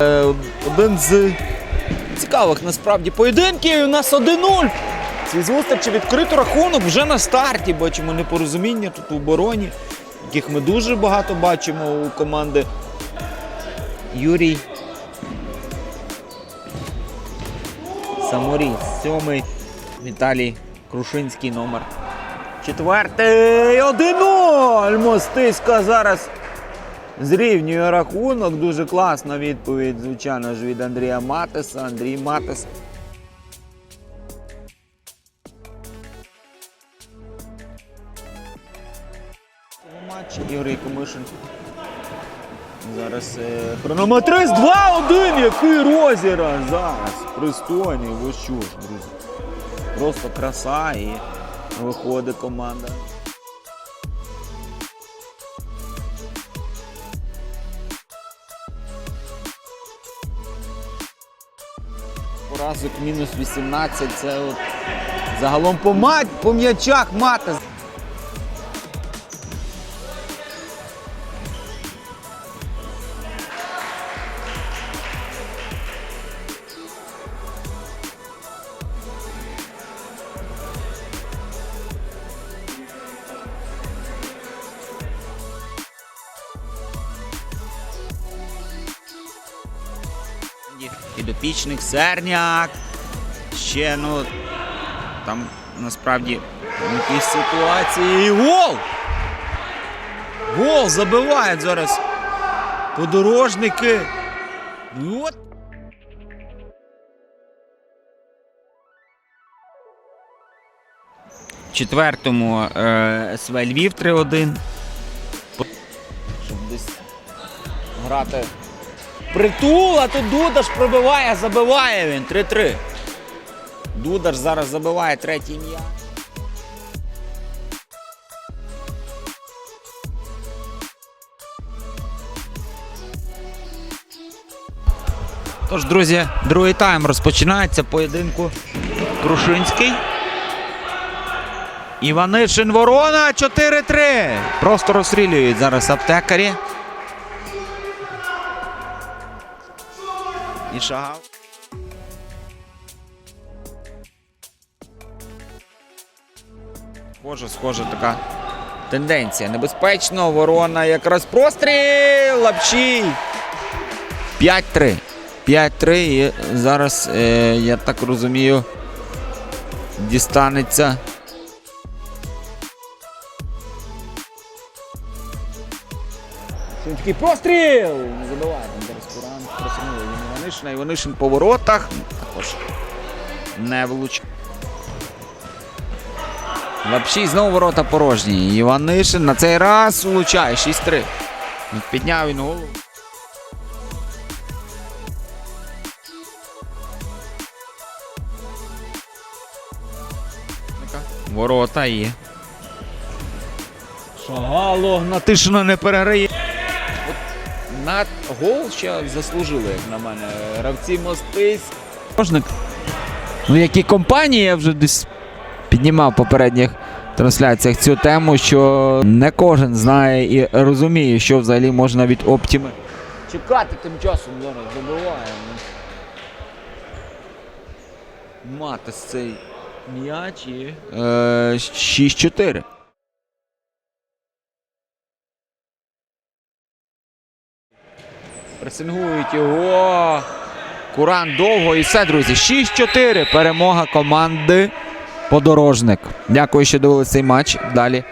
Е, Один з цікавих насправді поєдинків. У нас 1-0. Ці зустрічі відкрито рахунок вже на старті. Бачимо непорозуміння тут у обороні, яких ми дуже багато бачимо у команди. Юрій. Саморіс. Сьомий. Віталій Крушинський номер. Четвертий. 1-0. Мостиська зараз зрівнює рахунок. Дуже класна відповідь, звичайно ж, від Андрія Матеса. Андрій Матес. матчі Ігор Комишин. Зараз е, хронометрист 2-1. Який розіграш зараз. Пристойний, ви що ж, друзі. Просто краса і виходить команда. Поразок мінус 18. Це от загалом по, мать, по м'ячах мати. Підопічник Серняк. Ще, ну, там насправді якісь ситуації. І Гол! Гол забивають зараз подорожники. Ну от. Четвертому е, СВ Львів 3-1. Щоб десь грати Притул, а тут Дудаш пробиває, забиває він. 3-3. Дудаш зараз забиває третій м'яч. Тож, друзі, другий тайм розпочинається поєдинку Крушинський. Іванишин Ворона 4-3. Просто розстрілюють зараз аптекарі. І шагав. Схоже, схоже така тенденція. Небезпечно. Ворона якраз простріл. Лапчій. 5-3. 5-3. І зараз, е, я так розумію, дістанеться. Такий постріл! Не забиває зараз Куран. Просунули він Іванишина. Іванишин по воротах. Також не влучив. Лапшій знову ворота порожні. Іванишин на цей раз влучає 6-3. Ну, Підняв він голову. Ворота є. Шагало, Натишина не переграє. На гол ще заслужили, як на мене. Гравці мостись. Можник. Ну, які компанії я вже десь піднімав в попередніх трансляціях цю тему, що не кожен знає і розуміє, що взагалі можна від оптіми. Чекати тим часом зараз добиває. Мати з цей м'яч і. Е, 6-4. Пресингують його. Куран довго і все, друзі. 6-4. Перемога команди Подорожник. Дякую, що дивилися цей матч. Далі